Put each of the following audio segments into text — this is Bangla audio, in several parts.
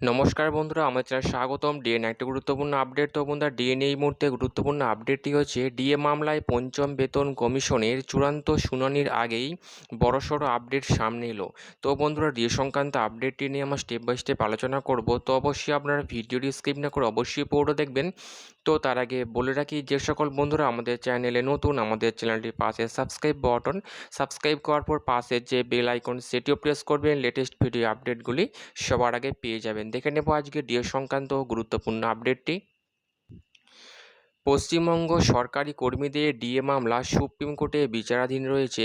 নমস্কার বন্ধুরা, আমার চ্যানেল স্বাগতম। ডিএন একটা গুরুত্বপূর্ণ আপডেট তো বন্ধুরা ডিএন এই মুহূর্তে গুরুত্বপূর্ণ আপডেটটি হচ্ছে ডিএ মামলায় পঞ্চম বেতন কমিশনের চূড়ান্ত শুনানির আগেই বড়সড় আপডেট সামনে এলো। তো বন্ধুরা ডিএ সংক্রান্ত আপডেটটি নিয়ে আমরা স্টেপ বাই স্টেপ আলোচনা করব। তো অবশ্যই আপনারা ভিডিওটি স্কিপ না করে অবশ্যই পুরো দেখবেন। তো তার আগে বলে রাখি, যে সকল বন্ধুরা আমাদের চ্যানেলে নতুন, আমাদের চ্যানেলটির পাশে সাবস্ক্রাইব বাটন সাবস্ক্রাইব করার পর পাশে যে বেল আইকন সেটিও প্রেস করবেন। লেটেস্ট ভিডিও আপডেটগুলি সবার আগে পেয়ে যাবেন। দেখে নেব আজকে ডিএ সংক্রান্ত গুরুত্বপূর্ণ আপডেটটি। পশ্চিমবঙ্গ সরকারি কর্মীদের ডিএ মামলা সুপ্রিম কোর্টে বিচারাধীন রয়েছে।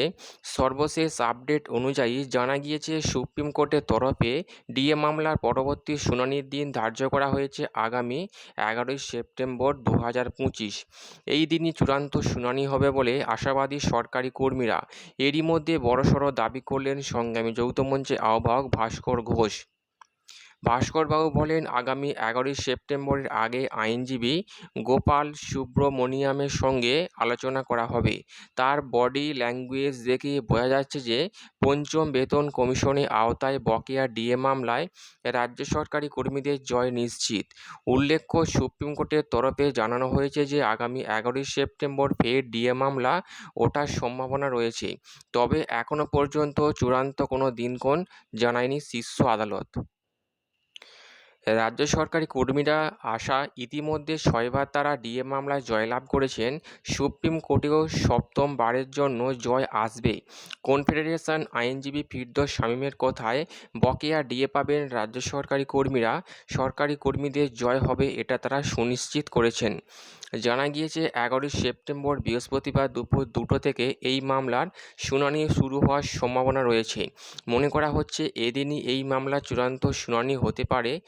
সর্বশেষ আপডেট অনুযায়ী জানা গিয়েছে, সুপ্রিম কোর্টের তরফে ডিএ মামলার পরবর্তী শুনানির দিন ধার্য করা হয়েছে আগামী এগারোই সেপ্টেম্বর দু হাজার পঁচিশ। এই দিনই চূড়ান্ত শুনানি হবে বলে আশাবাদী সরকারি কর্মীরা। এরই মধ্যে বড়সড় দাবি করলেন সংগ্রামী যৌথ মঞ্চের আহ্বায়ক ভাস্কর ঘোষ। ভাস্করবাবু বলেন, আগামী এগারোই সেপ্টেম্বরের আগে আইনজীবী গোপাল সুব্রমণিয়ামের সঙ্গে আলোচনা করা হবে। তার বডি ল্যাঙ্গুয়েজ দেখে বোঝা যাচ্ছে যে, পঞ্চম বেতন কমিশনের আওতায় বকেয়া ডিএ মামলায় রাজ্য সরকারি কর্মীদের জয় নিশ্চিত। উল্লেখ্য, সুপ্রিম কোর্টের তরফে জানানো হয়েছে যে, আগামী এগারোই সেপ্টেম্বর ফের ডিএ মামলা ওঠার সম্ভাবনা রয়েছে। তবে এখনও পর্যন্ত চূড়ান্ত কোনো দিনক্ষণ জানায়নি শীর্ষ আদালত। রাজ্য সরকারি কর্মীরা আশা ইতিমধ্যে ছয়বার তারা ডিএ মামলায় জয়লাভ করেছেন। সুপ্রিম কোর্টেও সপ্তমবারের জন্য জয় আসবে। কনফেডারেশন আইনজীবী ফিরদৌস শামীমের কথায়, বকেয়া ডিএ পাবেন রাজ্য সরকারি কর্মীরা। সরকারি কর্মীদের জয় হবে এটা তারা সুনিশ্চিত করেছেন। জানা গিয়েছে, এগারোই সেপ্টেম্বর বৃহস্পতিবার দুপুর দুটো থেকে এই মামলার শুনানি শুরু হওয়ার সম্ভাবনা রয়েছে। মনে করা হচ্ছে, এদিনই এই মামলার চূড়ান্ত শুনানি হতে পারে।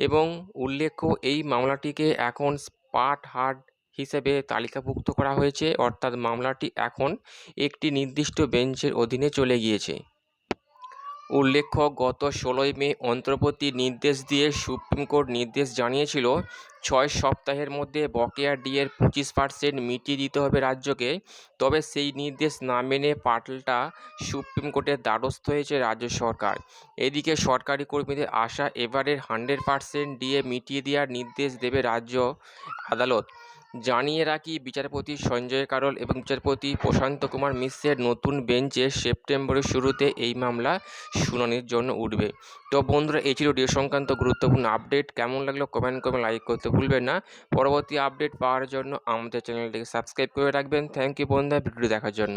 এবং উল্লেখ্য এই মামলাটিকে এখন স্পাট হার্ড হিসেবে তালিকাভুক্ত করা হয়েছে। অর্থাৎ মামলাটি এখন একটি নির্দিষ্ট বেঞ্চের অধীনে চলে গিয়েছে। উল্লেখ্য, গত ষোলোই মে অন্তর্বর্তী নির্দেশ দিয়ে সুপ্রিম কোর্ট নির্দেশ জানিয়েছিল, ছয় সপ্তাহের মধ্যে বকেয়া ডিএর পঁচিশ পার্সেন্ট মিটিয়ে দিতে হবে রাজ্যকে। তবে সেই নির্দেশ না মেনে পাল্টা সুপ্রিম কোর্টের দ্বারস্থ হয়েছে রাজ্য সরকার। এদিকে সরকারি কর্মীদের আশা এবারের হান্ড্রেড পার্সেন্ট ডিএ মিটিয়ে দেওয়ার নির্দেশ দেবে রাজ্য আদালত। জানিয়ে রাখি, বিচারপতি সঞ্জয় কারল এবং বিচারপতি প্রশান্ত কুমার মিশ্রের নতুন বেঞ্চে সেপ্টেম্বরের শুরুতে এই মামলা শুনানির জন্য উঠবে। তো বন্ধুরা, এই ছিল ডিও সংক্রান্ত গুরুত্বপূর্ণ আপডেট কেমন লাগল কমেন্ট করে লাইক করতে ভুলবেন না। পরবর্তী আপডেট পাওয়ার জন্য আমাদের চ্যানেলটিকে সাবস্ক্রাইব করে রাখবেন। থ্যাংক ইউ বন্ধুরা ভিডিও দেখার জন্য।